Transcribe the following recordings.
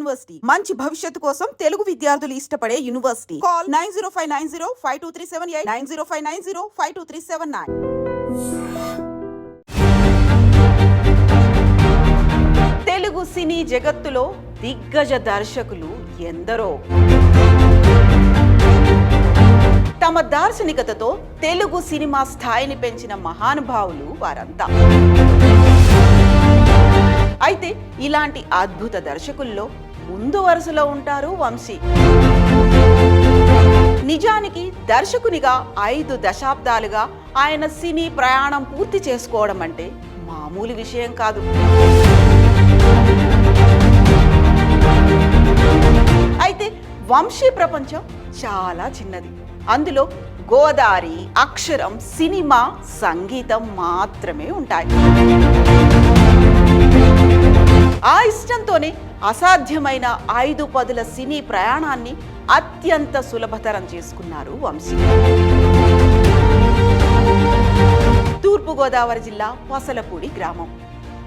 University. మంచి భవిష్యత్తు కోసం తెలుగు విద్యార్థులు ఇష్టపడే university. Call nine zero five nine zero five two three seven eight nine zero five nine zero five two three seven nine. Telugu cine జగత్తులో దిగ్గజ దర్శకులు ఎందరో? తమ దార్శనికతతో తెలుగు సినిమా స్థాయిని పెంచిన మహానుభావులు వారంతా. అయితే ఇలాంటి అద్భుత దర్శకుల్లో ముందు వరుసలో ఉంటారు వంశీ. నిజానికి దర్శకునిగా ఐదు దశాబ్దాలుగా ఆయన సినీ ప్రయాణం పూర్తి చేసుకోవడం అంటే మామూలు విషయం కాదు. అయితే వంశీ ప్రపంచం చాలా చిన్నది. అందులో గోదారి అక్షరం సినిమా సంగీతం మాత్రమే ఉంటాయి. ఆ ఇష్టంతోనే అసాధ్యమైన ఐదు పదుల సినీ ప్రయాణాన్ని అత్యంత సులభతరం చేసుకున్నారు వంశీ. తూర్పుగోదావరి జిల్లా పసలపూడి గ్రామం.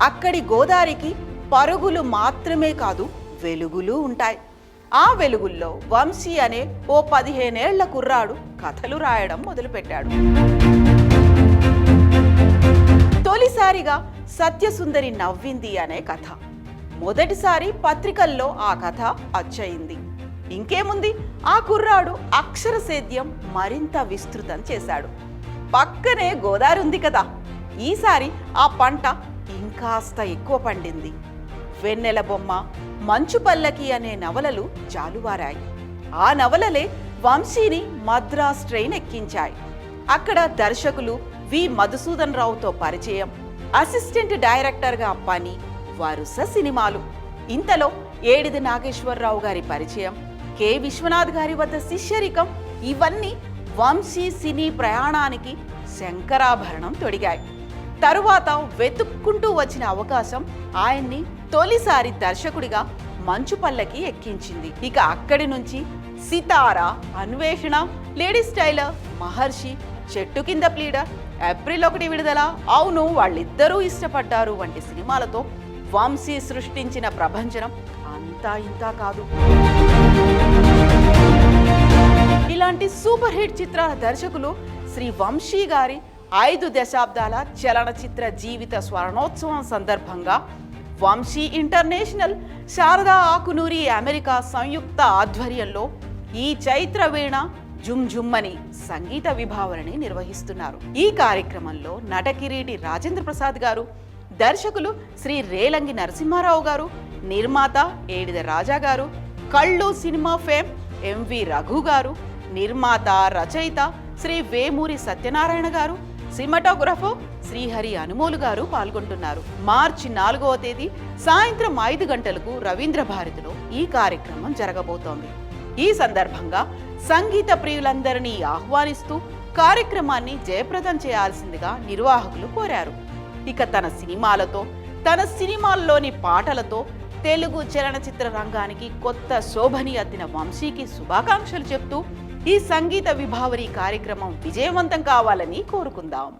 అక్కడి గోదావరికి పరుగులు మాత్రమే కాదు వెలుగులు ఉంటాయి. ఆ వెలుగుల్లో వంశీ అనే ఓ పదిహేనేళ్ళ కుర్రాడు కథలు రాయడం మొదలుపెట్టాడు. తొలిసారిగా సత్యసుందరి నవ్వింది అనే కథ. మొదటిసారి పత్రికల్లో ఆ కథ అచ్చయింది. ఇంకేముంది? ఆ కుర్రాడు అక్షర సేద్యం మరింత విస్తృతం చేశాడు. పక్కనే గోదావరి ఉంది కదా. ఈసారి ఆ పంట ఇంకాస్త ఎక్కువ పండింది. వెన్నెల బొమ్మ మంచు పల్లకి అనే నవలలు జాలువారాయి. ఆ నవలలే వంశీని మద్రాస్ ట్రైన్ ఎక్కించాయి. అక్కడ దర్శకులు వి. మధుసూదన్ రావుతో పరిచయం. అసిస్టెంట్ డైరెక్టర్గా పని వరుస సినిమాలు ఇంతలో ఏడిది నాగేశ్వరరావు గారి పరిచయం కె. విశ్వనాథ్ గారి వద్ద శిష్యరికం ఇవన్నీ వంశీ సినీ ప్రయాణానికి శంకరాభరణం తొడిగాయి. తరువాత వెతుక్కుంటూ వచ్చిన అవకాశం ఆయన్ని తొలిసారి దర్శకుడిగా మంచు పల్లకి ఎక్కించింది. ఇక అక్కడి నుంచి సితార అన్వేషణ లేడీస్ టైలర్ మహర్షి చెట్టు కింద ప్లీడర్ ఏప్రిల్ ఒకటి విడుదల అవును వాళ్ళిద్దరూ ఇష్టపడ్డారు వంటి సినిమాలతో వంశీ సృష్టించిన ప్రభంజనం అంతా ఇంతా కాదు. ఇలాంటి సూపర్ హిట్ చిత్రాల దర్శకులు శ్రీ వంశీ గారి ఐదు దశాబ్దాల చలనచిత్ర జీవిత స్వర్ణోత్సవం సందర్భంగా వంశీ ఇంటర్నేషనల్ శారదా ఆకునూరి అమెరికా సంయుక్త ఆధ్వర్యంలో ఈ చైత్ర వీణ జుమ్జుమ్మని సంగీత విభావనని నిర్వహిస్తున్నారు. ఈ కార్యక్రమంలో నటకిరీటి రాజేంద్ర ప్రసాద్ గారు దర్శకులు శ్రీ రేలంగి నరసింహారావు గారు నిర్మాత ఏడిద రాజా గారు కళ్ళు సినిమా ఫేమ్ ఎంవి రఘు గారు నిర్మాత రచయిత శ్రీ వేమూరి సత్యనారాయణ గారు సినిమాటోగ్రఫర్ శ్రీహరి అనుమోలు గారు పాల్గొంటున్నారు. మార్చి నాలుగవ తేదీ సాయంత్రం ఐదు గంటలకు రవీంద్ర భారతిలో ఈ కార్యక్రమం జరగబోతోంది. ఈ సందర్భంగా సంగీత ప్రియులందరినీ ఆహ్వానిస్తూ కార్యక్రమాన్ని జయప్రదం చేయాల్సిందిగా నిర్వాహకులు కోరారు. ఇక తన సినిమాలతో తన సినిమాల్లోని పాటలతో తెలుగు చలనచిత్ర రంగానికి కొత్త శోభని అద్దిన వంశీకి శుభాకాంక్షలు చెప్తూ ఈ సంగీత విభావరి కార్యక్రమం విజయవంతం కావాలని కోరుకుందాం.